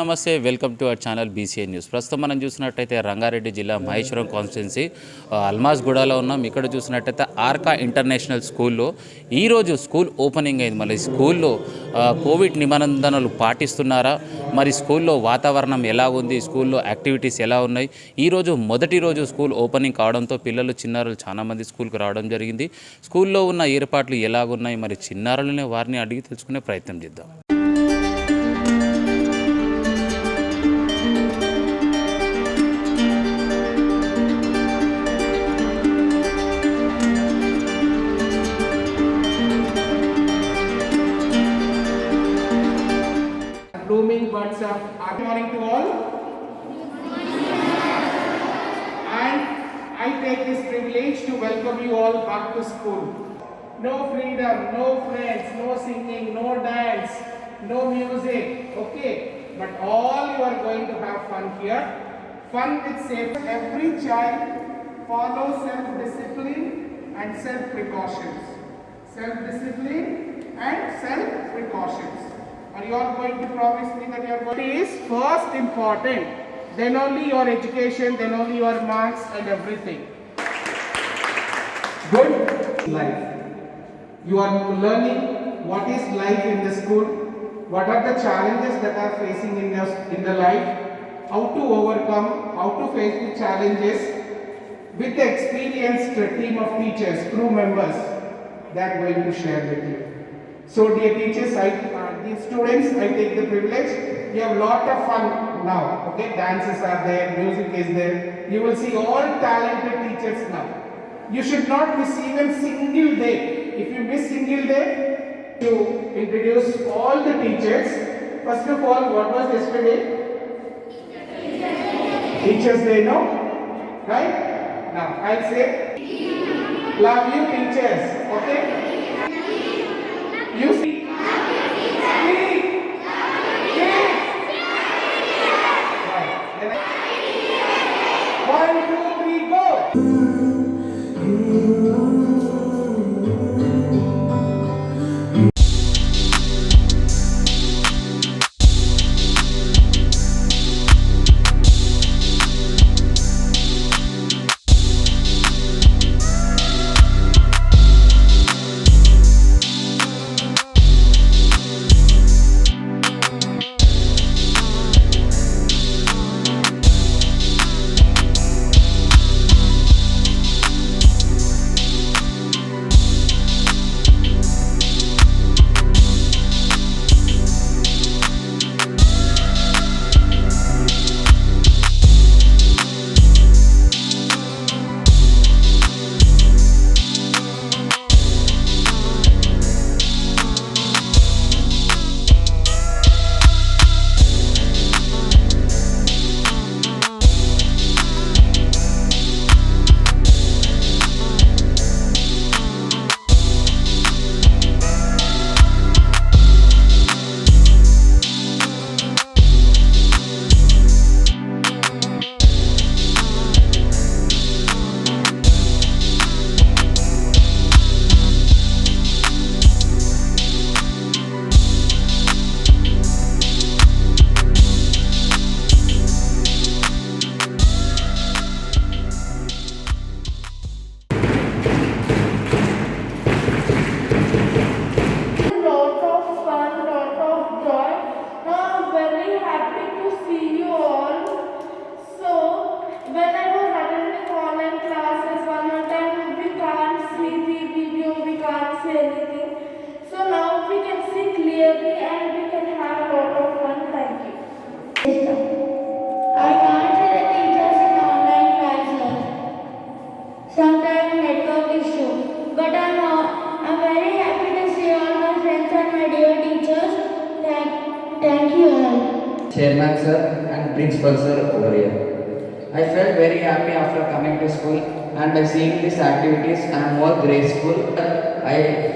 నమస్తే. Welcome to our channel BCA news. ప్రస్తుతం మనం చూసినట్టయితే రంగారెడ్డి జిల్లా మహేశ్వరం కాన్స్టిట్యున్సీ అల్మాజ్గూడలో ఉన్నాం. ఇక్కడ చూసినట్టయితే ఆర్కా ఇంటర్నేషనల్ స్కూల్లో ఈరోజు స్కూల్ ఓపెనింగ్ అయింది. మళ్ళీ స్కూల్లో కోవిడ్ నిబంధనలు పాటిస్తున్నారా? మరి స్కూల్లో వాతావరణం ఎలా ఉంది? స్కూల్లో యాక్టివిటీస్ ఎలా ఉన్నాయి? ఈరోజు మొదటి రోజు స్కూల్ ఓపెనింగ్ కావడంతో పిల్లలు చిన్నారులు చాలామంది స్కూల్కి రావడం జరిగింది. స్కూల్లో ఉన్న ఏర్పాట్లు ఎలాగున్నాయి? మరి చిన్నారులనే వారిని అడిగి తెలుసుకునే ప్రయత్నం చేద్దాం. No friends, no singing, no dance, no music, okay? But all you are going to have fun here. Fun with safety. Every child follows self-discipline and self-precautions. Self-discipline and self-precautions. Are you all going to promise me that you are going? It is first important, then only your education, then only your marks and everything. Good life. You are learning what is life in the school, what are the challenges that are facing in your in the life, how to overcome, how to face the challenges with the experienced team of teachers, crew members, that are going to share with you. So dear teachers, I, uh, dear students, I take the privilege. You have a lot of fun now. Okay, dances are there, music is there. You will see all talented teachers now. You should not miss even single day. If you miss single day, you introduce all the teachers. First of all, what was yesterday? Teachers Day, no? Right? Now, I'll say, love you teachers. Okay?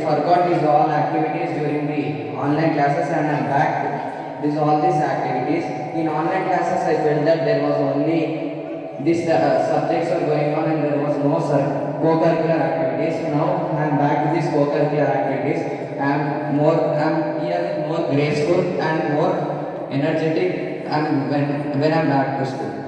Forgot these all activities during the online classes and I am back these all these activities. In online classes I felt that there was only these uh, subjects were going on and there was no co-curricular activities. Now I am back to these co-curricular activities. I am more I am here more graceful and more energetic and when, when I'm back to school.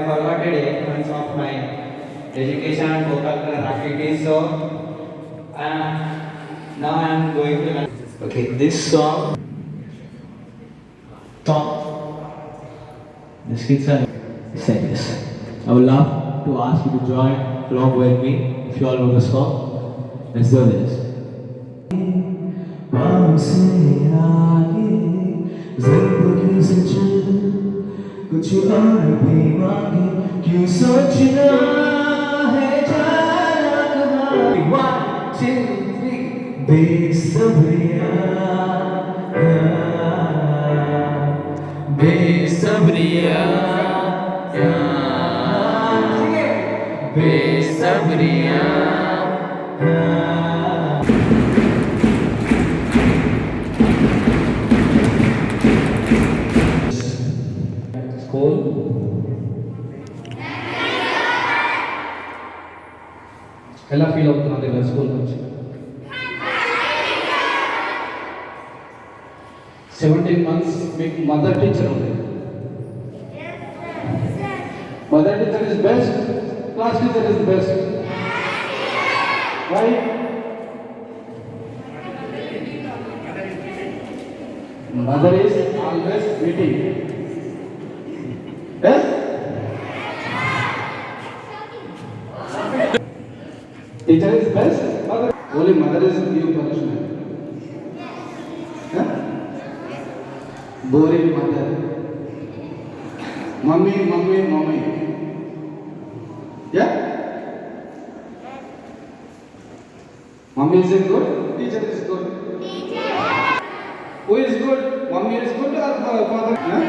So I forgot eight of my education co-curricular activities. So uh, now I am going to. Okay, this song. Song. The skits are say this. I would love to ask you to join along with me if you all know the song. Let's do this. Would you only be mine? You so china, hey, china, One, two, feel అవుతున్నారు ఇలా school నుంచి seventeen months మీకు mother teacher ఉంది mother teacher is best class teacher is best why mother is always meeting teacher is best और only mother is give punishment boring mother mummy mummy mummy या mummy is good teacher is good who is good? Mummy is good or father? Huh?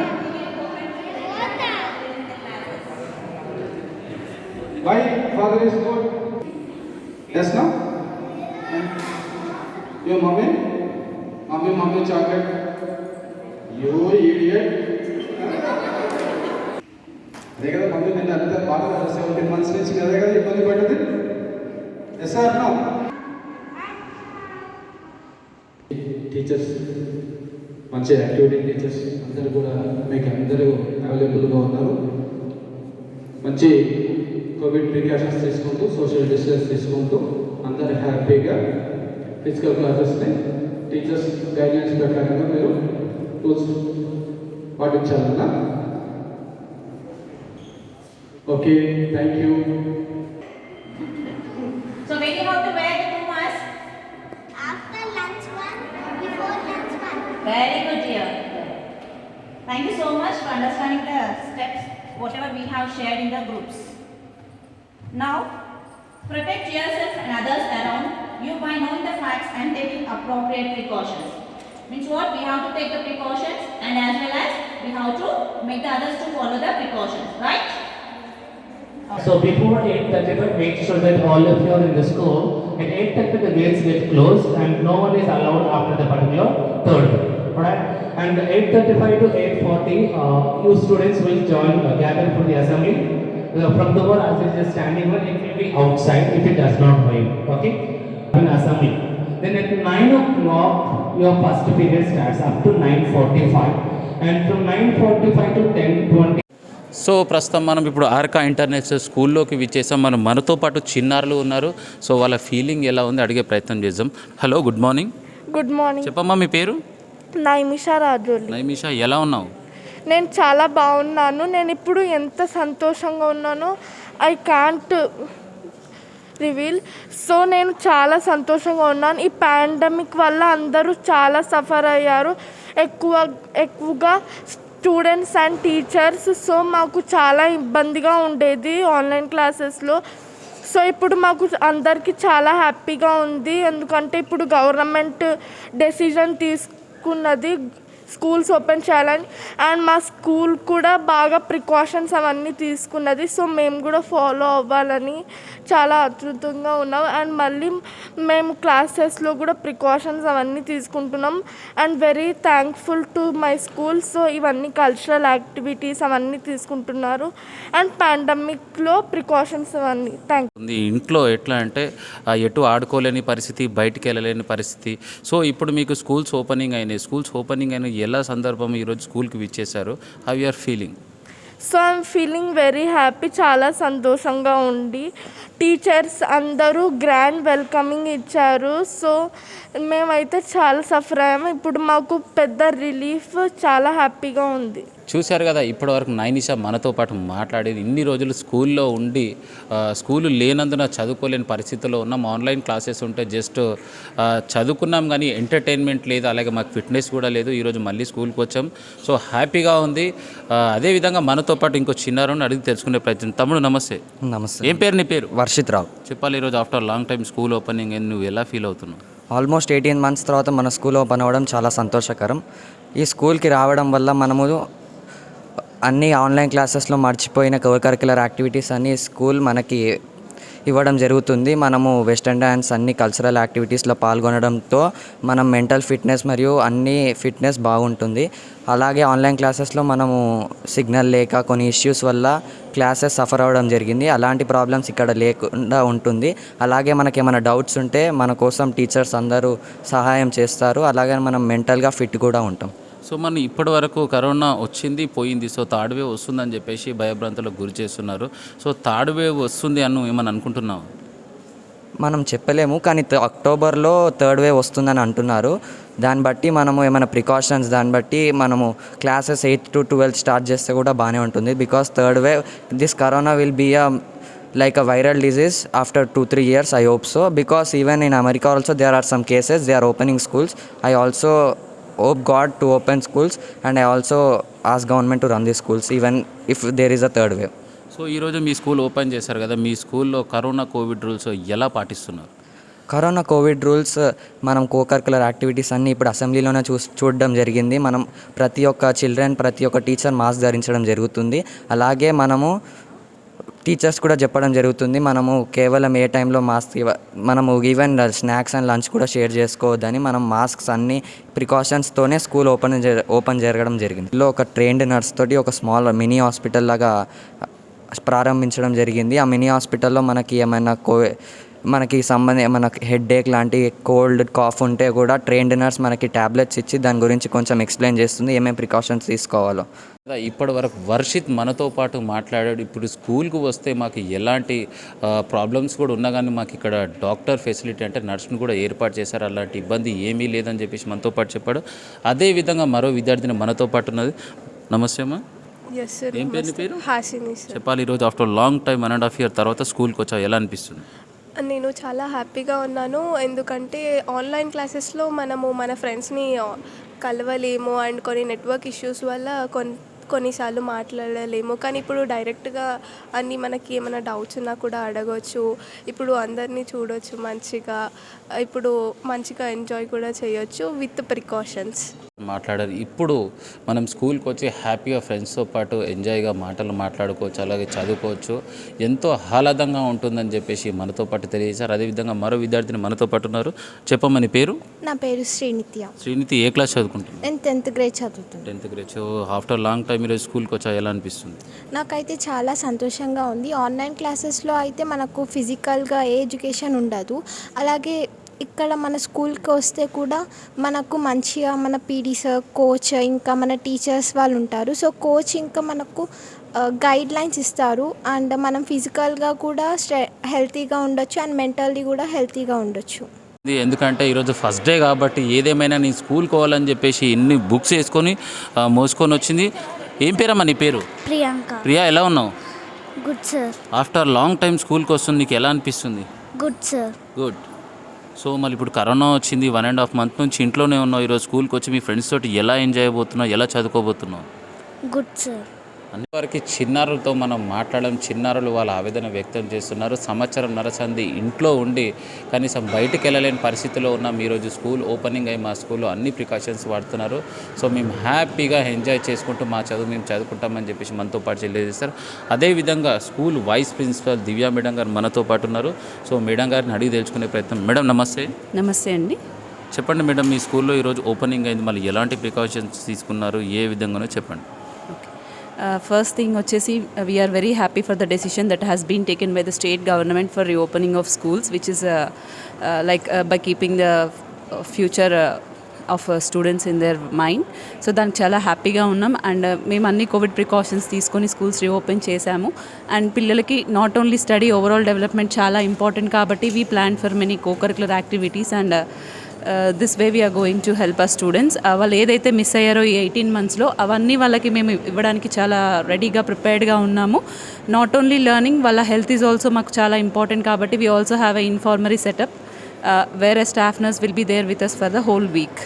why father is good? Yes, no? Your mommy? Mommy, mommy chocolate. You idiot. అదే కదా mummy నిన్న అంతా బాగా seventeen months నుంచి అదే కదా ఇబ్బంది పడ్డది ఎస్ సార్ నో టీచర్స్ మంచి యాక్టివిటీ టీచర్స్ అందరూ కూడా మీకు అందరూ అవైలబుల్గా ఉన్నారు మంచి కోవిడ్ ప్రికాషన్స్ తీసుకుంటూ సోషల్ డిస్టెన్స్ తీసుకుంటూ అందరు హ్యాపీగా ఫిజికల్ క్లాసెస్ని టీచర్స్ గైడ్లైన్స్ ప్రకారంగా మీరు rules పాటించాలన్నా okay thank you So when you have to wear the two masks? After lunch one, before lunch one. Very good dear. Thank you so much for understanding the steps, whatever we have shared in the groups. Now, protect yourself and others around you by knowing the facts and taking appropriate precautions. Means what? We have to take the precautions and as well as we have to make the others to follow the precautions, right? So before 8.35, make sure that all of you are in the school. At 8.30, the gates get closed and no one is allowed after the particular third. Alright? And 8.35 to 8.40, uh, you students will join, uh, gather for the assembly. Uh, from the door, as it is standing one, it will be outside if it does not rain. Okay? In assembly. Then at 9 o'clock, your first period starts up to 9.45. And from 9.45 to 10.20, so ప్రస్తుతం మనం ఇప్పుడు Arka international స్కూల్లోకి విచ్చేసాం మనం మనతో పాటు చిన్నారులు ఉన్నారు so వాళ్ళ feeling ఎలా ఉంది అడిగే ప్రయత్నం చేద్దాం hello good morning good morning చెప్పమ్మా మీ పేరు నైమిషా రాజోలి నైమిషా ఎలా ఉన్నావు నేను చాలా బాగున్నాను నేను ఇప్పుడు ఎంత సంతోషంగా ఉన్నానో ఐ కాంట్ రివీల్ సో నేను చాలా సంతోషంగా ఉన్నాను. ఈ పాండమిక్ వల్ల అందరూ చాలా సఫర్ అయ్యారు. ఎక్కువ ఎక్కువగా స్టూడెంట్స్ అండ్ టీచర్స్ సో మాకు చాలా ఇబ్బందిగా ఉండేది ఆన్లైన్ క్లాసెస్లో సో ఇప్పుడు మాకు అందరికీ చాలా హ్యాపీగా ఉంది. ఎందుకంటే ఇప్పుడు గవర్నమెంట్ డెసిజన్ తీసుకున్నది స్కూల్స్ ఓపెన్ చేయాలని అండ్ మా స్కూల్ కూడా బాగా ప్రికాషన్స్ అవన్నీ తీసుకున్నది. సో మేము కూడా ఫాలో అవ్వాలని చాలా అద్భుతంగా ఉన్నాం. అండ్ మళ్ళీ మేము క్లాసెస్లో కూడా ప్రికాషన్స్ అవన్నీ తీసుకుంటున్నాం. And very thankful to my school so ఇవన్నీ కల్చరల్ యాక్టివిటీస్ అవన్నీ తీసుకుంటున్నారు. అండ్ పాండమిక్లో ప్రికాషన్స్ అవన్నీ. థ్యాంక్ ఉంది ఇంట్లో ఎట్లా అంటే ఎటు ఆడుకోలేని పరిస్థితి బయటికి వెళ్ళలేని పరిస్థితి. సో ఇప్పుడు మీకు స్కూల్స్ ఓపెనింగ్ అయినాయి. స్కూల్స్ ఓపెనింగ్ అయిన ఎలా సందర్భం ఈరోజు స్కూల్కి విచ్చేశారు? How you are feeling so I'm feeling very happy చాలా సంతోషంగా ఉండి టీచర్స్ అందరూ గ్రాండ్ వెల్కమింగ్ ఇచ్చారు. సో మేమైతే చాలా సఫర్ అయ్యాము. ఇప్పుడు మాకు పెద్ద రిలీఫ్ చాలా హ్యాపీగా ఉంది. చూశారు కదా ఇప్పటివరకు నైనిషా మనతో పాటు మాట్లాడేది. ఇన్ని రోజులు స్కూల్లో ఉండి స్కూలు లేనందున చదువుకోలేని పరిస్థితిలో ఉన్నాం. ఆన్లైన్ క్లాసెస్ ఉంటే జస్ట్ చదువుకున్నాం కానీ ఎంటర్టైన్మెంట్ లేదు అలాగే మాకు ఫిట్నెస్ కూడా లేదు. ఈరోజు మళ్ళీ స్కూల్కి వచ్చాం. సో హ్యాపీగా ఉంది. అదేవిధంగా మనతో పాటు ఇంకో చిన్నారుని అడిగి తెలుసుకునే ప్రయత్నం. తమ్ముడు నమస్తే. నమస్తే. ఏం పేరు నీ పేరు? వర్షిత్ రావు. చెప్పాలి ఈరోజు after long time school opening నువ్వు ఎలా ఫీల్ అవుతున్నావు? ఆల్మోస్ట్ ఎయిటీన్ మంత్స్ తర్వాత మన స్కూల్ ఓపెన్ అవ్వడం చాలా సంతోషకరం. ఈ స్కూల్కి రావడం వల్ల మనము అన్ని ఆన్లైన్ క్లాసెస్లో మర్చిపోయిన కో కరికులర్ యాక్టివిటీస్ అన్ని స్కూల్ మనకి ఇవ్వడం జరుగుతుంది. మనము వెస్టర్న్ డ్యాన్స్ అన్ని కల్చరల్ యాక్టివిటీస్లో పాల్గొనడంతో మనం మెంటల్ ఫిట్నెస్ మరియు అన్ని ఫిట్నెస్ బాగుంటుంది. అలాగే ఆన్లైన్ క్లాసెస్లో మనము సిగ్నల్ లేక కొన్ని ఇష్యూస్ వల్ల క్లాసెస్ సఫర్ అవ్వడం జరిగింది. అలాంటి ప్రాబ్లమ్స్ ఇక్కడ లేకుండా ఉంటుంది. అలాగే మనకి ఏమైనా డౌట్స్ ఉంటే మన కోసం టీచర్స్ అందరూ సహాయం చేస్తారు. అలాగే మనం మెంటల్గా ఫిట్ కూడా ఉంటాం. సో మనం ఇప్పటి వరకు కరోనా వచ్చింది పోయింది. సో థర్డ్ వేవ్ వస్తుందని చెప్పేసి భయభ్రాంతులకు గురి చేస్తున్నారు. సో థర్డ్ వేవ్ వస్తుంది అని ఏమని అనుకుంటున్నావు? మనం చెప్పలేము కానీ అక్టోబర్లో థర్డ్ వే వస్తుందని అంటున్నారు. దాన్ని బట్టి మనము ఏమైనా ప్రికాషన్స్ దాన్ని బట్టి మనము classes eighth to twelfth start చేస్తే కూడా బాగానే ఉంటుంది. Because third way this corona will be a like a viral disease after two three years I hope so. Because even in America also they are some cases they are opening schools. I also hope God to open schools and I also ask government to run the schools even if there is a third wave. So ఈరోజు మీ school open చేశారు కదా మీ స్కూల్లో corona Covid rules ఎలా పాటిస్తున్నారు? Corona Covid rules మనం cocurricular activities అన్నీ ఇప్పుడు అసెంబ్లీలోనే చూ చూడడం జరిగింది. మనం ప్రతి ఒక్క చిల్డ్రన్ ప్రతి ఒక్క టీచర్ మాస్క్ ధరించడం జరుగుతుంది. అలాగే మనము టీచర్స్ కూడా చెప్పడం జరుగుతుంది మనము కేవలం ఏ టైంలో మాస్క్ ఇవ్వ మనము ఈవెన్ స్నాక్స్ అండ్ లంచ్ కూడా షేర్ చేసుకోవద్దని మనం మాస్క్స్ అన్ని ప్రికాషన్స్తోనే స్కూల్ ఓపెన్ జ ఓపెన్ జరగడం జరిగింది. ఇందులో ఒక ట్రైన్డ్ నర్స్ తోటి ఒక స్మాల్ మినీ హాస్పిటల్ లాగా ప్రారంభించడం జరిగింది. ఆ మినీ హాస్పిటల్లో మనకి ఏమైనా కో మనకి సంబంధం ఏమైనా హెడ్ ఏక్ లాంటి కోల్డ్ కాఫ్ ఉంటే కూడా ట్రైన్డ్ నర్స్ మనకి ట్యాబ్లెట్స్ ఇచ్చి దాని గురించి కొంచెం ఎక్స్ప్లెయిన్ చేస్తుంది. ఏమేమి ప్రికాషన్స్ తీసుకోవాలో. ఇప్పటి వరకు వర్షిత్ మనతో పాటు మాట్లాడాడు. ఇప్పుడు స్కూల్కి వస్తే మాకు ఎలాంటి ప్రాబ్లమ్స్ కూడా ఉన్నా కానీ మాకు ఇక్కడ డాక్టర్ ఫెసిలిటీ అంటే నర్స్ని కూడా ఏర్పాటు చేశారు. అలాంటి ఇబ్బంది ఏమీ లేదని చెప్పేసి మనతో పాటు చెప్పాడు. అదేవిధంగా మరో విద్యార్థిని మనతో పాటు ఉన్నది. నమస్తే అమ్మా. ఏం పేరు పేరు? హాసిని చెప్పాలి ఈరోజు after long time one and half year తర్వాత స్కూల్కి వచ్చావు ఎలా అనిపిస్తుంది? నేను చాలా హ్యాపీగా ఉన్నాను. ఎందుకంటే ఆన్లైన్ క్లాసెస్లో మనము మన ఫ్రెండ్స్ని కలవలేము. అండ్ కొన్ని నెట్వర్క్ ఇష్యూస్ వల్ల కొన్ని కొన్నిసార్లు మాట్లాడలేము. కానీ ఇప్పుడు డైరెక్ట్గా అన్ని మనకి ఏమైనా డౌట్స్ ఉన్నా కూడా అడగవచ్చు ఇప్పుడు అందరినీ చూడొచ్చు మంచిగా. ఇప్పుడు మంచిగా ఎంజాయ్ కూడా చేయొచ్చు విత్ ప్రికాషన్స్ మాట్లాడారు. ఇప్పుడు మనం స్కూల్కి వచ్చి హ్యాపీగా ఫ్రెండ్స్తో పాటు ఎంజాయ్గా మాటలు మాట్లాడుకోవచ్చు అలాగే చదువుకోవచ్చు. ఎంతో ఆహ్లాదంగా ఉంటుందని చెప్పేసి మనతో పాటు తెలియజేశారు. అదేవిధంగా మరో విద్యార్థిని మనతో పాటు ఉన్నారు. చెప్పమని పేరు? నా పేరు శ్రీనిత్య. శ్రీనిధి ఏ క్లాస్ చదువుకుంటుంది? నేను టెన్త్ గ్రేడ్ చదువుతున్నాను tenth grade. So after long time ఈరోజు స్కూల్కి వచ్చా? ఎలా అనిపిస్తుంది? నాకైతే చాలా సంతోషంగా ఉంది. ఆన్లైన్ క్లాసెస్లో అయితే మనకు ఫిజికల్గా ఏ ఎడ్యుకేషన్ ఉండదు. అలాగే ఇక్కడ మన స్కూల్కి వస్తే కూడా మనకు మంచిగా మన పీడీ సార్ కోచ్ ఇంకా మన టీచర్స్ వాళ్ళు ఉంటారు సో కోచ్ ఇంకా మనకు గైడ్ లైన్స్ ఇస్తారు. అండ్ మనం ఫిజికల్గా కూడా స్ట్రె హెల్తీగా ఉండొచ్చు. అండ్ మెంటల్లీ కూడా హెల్తీగా ఉండొచ్చు. ఇది ఎందుకంటే ఈరోజు ఫస్ట్ డే కాబట్టి ఏదేమైనా నేను స్కూల్కి పోవాలని చెప్పేసి ఇన్ని బుక్స్ వేసుకొని మోసుకొని వచ్చింది. ఏం పేరమ్మా నీ పేరు? ప్రియాంక. ప్రియా ఎలా ఉన్నావు? Good sir. After long time స్కూల్కి వస్తుంది నీకు ఎలా అనిపిస్తుంది? Good sir. గుడ్. సో మళ్ళీ ఇప్పుడు కరోనా వచ్చింది వన్ అండ్ హాఫ్ మంత్ నుంచి ఇంట్లోనే ఉన్నావు. ఈరోజు స్కూల్కి వచ్చి మీ ఫ్రెండ్స్ తోటి ఎలా ఎంజాయ్ అయిపోతున్నావు ఎలా చదువుకోబోతున్నావు? గుడ్ సార్ వారికి చిన్నారులతో మనం మాట్లాడడం చిన్నారులు వాళ్ళ ఆవేదన వ్యక్తం చేస్తున్నారు. సంవత్సరం నరసంది ఇంట్లో ఉండి కనీసం బయటికి వెళ్ళలేని పరిస్థితిలో ఉన్నాం ఈరోజు స్కూల్ ఓపెనింగ్ అయ్యి మా స్కూల్లో అన్ని ప్రికాషన్స్ వాడుతున్నారు. సో మేము హ్యాపీగా ఎంజాయ్ చేసుకుంటూ మా చదువు మేము చదువుకుంటామని చెప్పేసి మనతో పాటు తెలియజేస్తారు అదేవిధంగా school vice principal Divya madam గారు మనతో పాటు ఉన్నారు. సో మేడం గారిని అడిగి తెలుసుకునే ప్రయత్నం. మేడం నమస్తే. నమస్తే అండి. చెప్పండి మేడం మీ స్కూల్లో ఈరోజు ఓపెనింగ్ అయింది. మళ్ళీ ఎలాంటి ప్రికాషన్స్ తీసుకున్నారు? ఏ విధంగానో చెప్పండి. ఫస్ట్ థింగ్ వచ్చేసి we are very happy for the decision that has been taken by the state government for reopening of schools which is like by keeping the future of students in their mind so దానికి చాలా హ్యాపీగా ఉన్నాం. And మేము అన్ని Covid precautions తీసుకొని schools reopen చేశాము. And పిల్లలకి not only study overall development చాలా ఇంపార్టెంట్ కాబట్టి we plan for many cocurricular activities and this way we are going to help a students వాళ్ళు ఏదైతే మిస్ అయ్యారో ఈ ఎయిటీన్ మంత్స్లో అవన్నీ వాళ్ళకి మేము ఇవ్వడానికి చాలా రెడీగా ప్రిపేర్డ్గా ఉన్నాము. నాట్ ఓన్లీ లెర్నింగ్ వాళ్ళ హెల్త్ ఈజ్ ఆల్సో మాకు చాలా ఇంపార్టెంట్ కాబట్టి we also have a infirmary setup వేరే staff nurse will be there with us for the whole week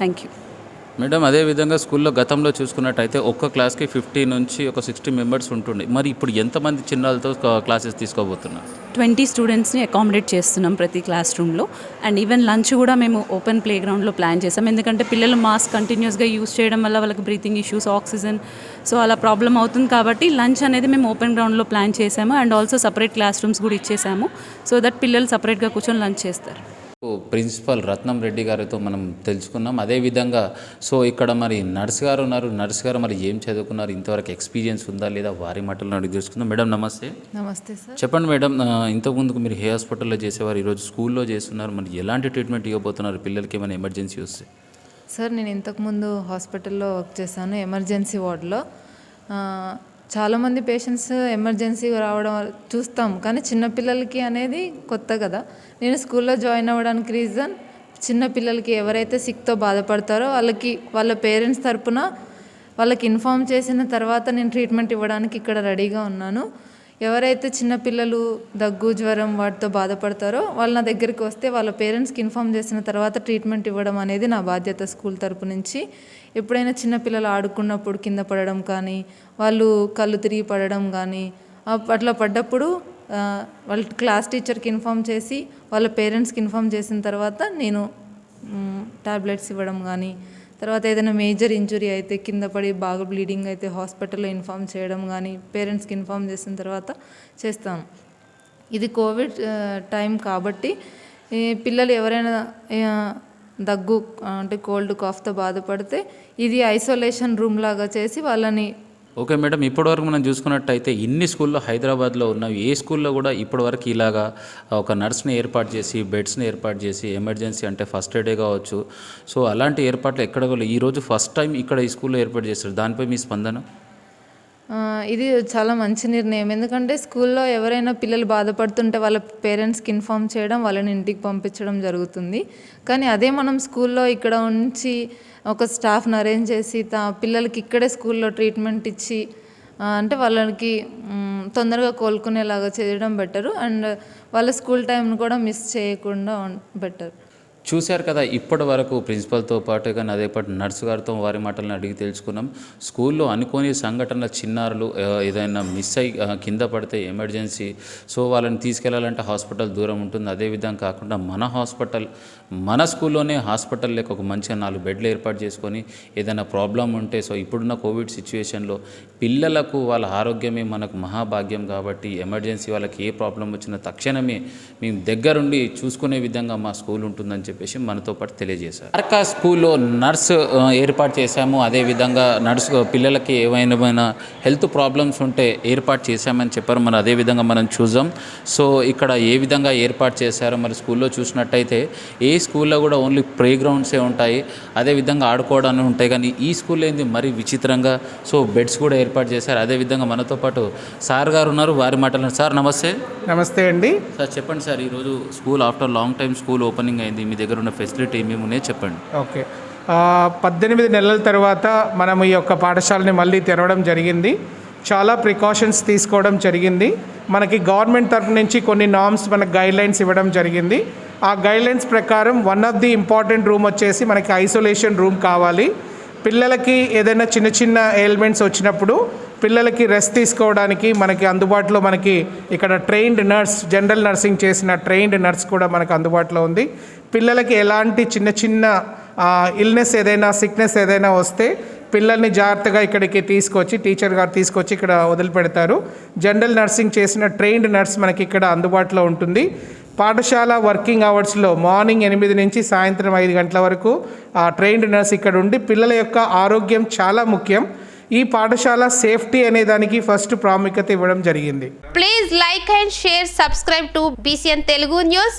thank you madam అదేవిధంగా స్కూల్లో గతంలో చూసుకున్నట్టయితే ఒక్క క్లాస్కి ఫిఫ్టీ నుంచి ఒక సిక్స్టీ మెంబర్స్ ఉంటుండే. మరి ఇప్పుడు ఎంతమంది చిన్నాలతో క్లాసెస్ తీసుకోబోతున్నారు? ట్వంటీ స్టూడెంట్స్ని అకామిడేట్ చేస్తున్నాం ప్రతి క్లాస్ రూమ్లో. అండ్ ఈవెన్ లంచ్ కూడా మేము ఓపెన్ ప్లే గ్రౌండ్లో ప్లాన్ చేసాం. ఎందుకంటే పిల్లలు మాస్క్ కంటిన్యూస్గా యూస్ చేయడం వల్ల వాళ్ళకి బ్రీతింగ్ ఇష్యూస్ ఆక్సిజన్ సో అలా ప్రాబ్లం అవుతుంది కాబట్టి లంచ్ అనేది మేము ఓపెన్ గ్రౌండ్లో ప్లాన్ చేసాము. And also separate class rooms కూడా ఇచ్చేసాము. సో దట్ పిల్లలు సపరేట్గా కూర్చొని లంచ్ చేస్తారు. ప్రిన్సిపల్ రత్నం రెడ్డి గారితో మనం తెలుసుకున్నాం. అదేవిధంగా సో ఇక్కడ మరి నర్స్ గారు ఉన్నారు. నర్స్ గారు మరి ఏం చదువుకున్నారు? ఇంతవరకు ఎక్స్పీరియన్స్ ఉందా లేదా? వారి మాటలను అడిగి తెలుసుకుందాం. మేడం నమస్తే. నమస్తే సార్. చెప్పండి మేడం ఇంతకుముందుకు మీరు ఏ హాస్పిటల్లో చేసేవారు ఈరోజు స్కూల్లో చేస్తున్నారు. మరి ఎలాంటి ట్రీట్మెంట్ ఇవ్వబోతున్నారు? పిల్లలకి ఏమైనా ఎమర్జెన్సీ వస్తే. సార్ నేను ఇంతకుముందు హాస్పిటల్లో వర్క్ చేశాను ఎమర్జెన్సీ వార్డులో. చాలామంది పేషెంట్స్ ఎమర్జెన్సీ రావడం చూస్తాం కానీ చిన్నపిల్లలకి అనేది కొత్త కదా. నేను స్కూల్లో జాయిన్ అవ్వడానికి రీజన్ చిన్నపిల్లలకి ఎవరైతే సిక్తో బాధపడతారో వాళ్ళకి వాళ్ళ పేరెంట్స్ తరపున వాళ్ళకి ఇన్ఫామ్ చేసిన తర్వాత నేను ట్రీట్మెంట్ ఇవ్వడానికి ఇక్కడ రెడీగా ఉన్నాను. ఎవరైతే చిన్నపిల్లలు దగ్గు జ్వరం వాటితో బాధపడతారో వాళ్ళు నా దగ్గరికి వస్తే వాళ్ళ పేరెంట్స్కి ఇన్ఫామ్ చేసిన తర్వాత ట్రీట్మెంట్ ఇవ్వడం అనేది నా బాధ్యత స్కూల్ తరపు నుంచి. ఎప్పుడైనా చిన్నపిల్లలు ఆడుకున్నప్పుడు కింద పడడం కానీ వాళ్ళు కళ్ళు తిరిగి పడడం కానీ అట్లా పడ్డప్పుడు వాళ్ళ క్లాస్ టీచర్కి ఇన్ఫామ్ చేసి వాళ్ళ పేరెంట్స్కి ఇన్ఫామ్ చేసిన తర్వాత నేను టాబ్లెట్స్ ఇవ్వడం కానీ తర్వాత ఏదైనా మేజర్ ఇంజురీ అయితే కింద పడి బాగా బ్లీడింగ్ అయితే హాస్పిటల్లో ఇన్ఫామ్ చేయడం కానీ పేరెంట్స్కి ఇన్ఫామ్ చేసిన తర్వాత చేస్తాం ఇది కోవిడ్ టైం కాబట్టి ఈ పిల్లలు ఎవరైనా దగ్గు అంటే కోల్డ్ కాఫ్తో బాధపడితే ఇది ఐసోలేషన్ రూమ్ లాగా చేసి వాళ్ళని ఓకే మేడం ఇప్పటివరకు మనం చూసుకున్నట్టయితే ఇన్ని స్కూల్లో హైదరాబాద్లో ఉన్న ఏ స్కూల్లో కూడా ఇప్పటివరకు ఇలాగా ఒక నర్స్ని ఏర్పాటు చేసి బెడ్స్ని ఏర్పాటు చేసి ఎమర్జెన్సీ అంటే ఫస్ట్ ఎయిడే కావచ్చు. సో అలాంటి ఏర్పాట్లు ఎక్కడ కూడా ఈరోజు ఫస్ట్ టైం ఇక్కడ ఈ స్కూల్లో ఏర్పాటు చేస్తారు దానిపై మీ స్పందన? ఇది చాలా మంచి నిర్ణయం. ఎందుకంటే స్కూల్లో ఎవరైనా పిల్లలు బాధపడుతుంటే వాళ్ళ పేరెంట్స్కి ఇన్ఫామ్ చేయడం వాళ్ళని ఇంటికి పంపించడం జరుగుతుంది. కానీ అదే మనం స్కూల్లో ఇక్కడ ఉంచి ఒక స్టాఫ్ని అరేంజ్ చేసి తా పిల్లలకి ఇక్కడే స్కూల్లో ట్రీట్మెంట్ ఇచ్చి అంటే వాళ్ళకి తొందరగా కోలుకునేలాగా చేయడం బెటరు. అండ్ వాళ్ళ స్కూల్ టైంను కూడా మిస్ చేయకుండా బెటర్. చూశారు కదా ఇప్పటి వరకు ప్రిన్సిపల్తో పాటు కానీ అదే పాటు నర్సు గారితో వారి మాటలను అడిగి తెలుసుకున్నాం. స్కూల్లో అనుకోని సంఘటనల చిన్నారులు ఏదైనా మిస్ అయి కింద పడితే ఎమర్జెన్సీ సో వాళ్ళని తీసుకెళ్ళాలంటే హాస్పిటల్ దూరం ఉంటుంది. అదేవిధంగా కాకుండా మన హాస్పిటల్ మన స్కూల్లోనే హాస్పిటల్ లేక ఒక మంచిగా నాలుగు బెడ్లు ఏర్పాటు చేసుకొని ఏదైనా ప్రాబ్లం ఉంటే సో ఇప్పుడున్న కోవిడ్ సిచ్యువేషన్లో పిల్లలకు వాళ్ళ ఆరోగ్యమే మనకు మహాభాగ్యం కాబట్టి ఎమర్జెన్సీ వాళ్ళకి ఏ ప్రాబ్లం వచ్చినా తక్షణమే మేము దగ్గరుండి చూసుకునే విధంగా మా స్కూల్ ఉంటుందని చెప్పి చెప్పేసి మనతో పాటు తెలియజేశారు. అర్కా స్కూల్లో నర్స్ ఏర్పాటు చేశాము. అదేవిధంగా నర్స్ పిల్లలకి ఏమైనా హెల్త్ ప్రాబ్లమ్స్ ఉంటే ఏర్పాటు చేశామని చెప్పారు. మరి అదేవిధంగా మనం చూద్దాం సో ఇక్కడ ఏ విధంగా ఏర్పాటు చేశారో మరి స్కూల్లో చూసినట్టయితే ఏ స్కూల్లో కూడా ఓన్లీ ప్లే గ్రౌండ్సే ఉంటాయి. అదేవిధంగా ఆడుకోవడానికి ఉంటాయి. కానీ ఈ స్కూల్ ఏంది? మరీ విచిత్రంగా. సో బెడ్స్ కూడా ఏర్పాటు చేశారు. అదేవిధంగా మనతో పాటు సార్ గారు ఉన్నారు. వారి మాటలు సార్ నమస్తే. నమస్తే అండి. సార్ చెప్పండి సార్. ఈరోజు school after long time school opening అయింది. మీ దగ్గర ఉన్న ఫెసిలిటీ ఏమేమి ఉన్నాయో చెప్పండి. ఓకే. పద్దెనిమిది నెలల తర్వాత మనం ఈ యొక్క పాఠశాలని మళ్ళీ తెరవడం జరిగింది. చాలా ప్రికాషన్స్ తీసుకోవడం జరిగింది. మనకి గవర్నమెంట్ తరఫు నుంచి కొన్ని నామ్స్ మనకు గైడ్లైన్స్ ఇవ్వడం జరిగింది. ఆ గైడ్లైన్స్ ప్రకారం one of the important room వచ్చేసి మనకి ఐసోలేషన్ రూమ్ కావాలి. పిల్లలకి ఏదైనా చిన్న చిన్న ఎయిల్మెంట్స్ వచ్చినప్పుడు పిల్లలకి రెస్ట్ తీసుకోవడానికి మనకి అందుబాటులో మనకి ఇక్కడ ట్రైన్డ్ నర్స్ జనరల్ నర్సింగ్ చేసిన ట్రైన్డ్ నర్స్ కూడా మనకు అందుబాటులో ఉంది. పిల్లలకి ఎలాంటి చిన్న చిన్న ఇల్నెస్ ఏదైనా సిక్నెస్ ఏదైనా వస్తే పిల్లల్ని జాగ్రత్తగా ఇక్కడికి తీసుకొచ్చి టీచర్ గారు తీసుకొచ్చి ఇక్కడ వదిలిపెడతారు. జనరల్ నర్సింగ్ చేసిన ట్రైన్డ్ నర్స్ మనకి ఇక్కడ అందుబాటులో ఉంటుంది. పాఠశాల వర్కింగ్ అవర్స్లో మార్నింగ్ ఎనిమిది నుంచి సాయంత్రం ఐదు గంటల వరకు ఆ ట్రైన్డ్ నర్స్ ఇక్కడ ఉండి పిల్లల యొక్క ఆరోగ్యం చాలా ముఖ్యం. ఈ పాఠశాల సేఫ్టీ అనే దానికి ఫస్ట్ ప్రాముఖ్యత ఇవ్వడం జరిగింది. Please like and share subscribe to BCN Telugu news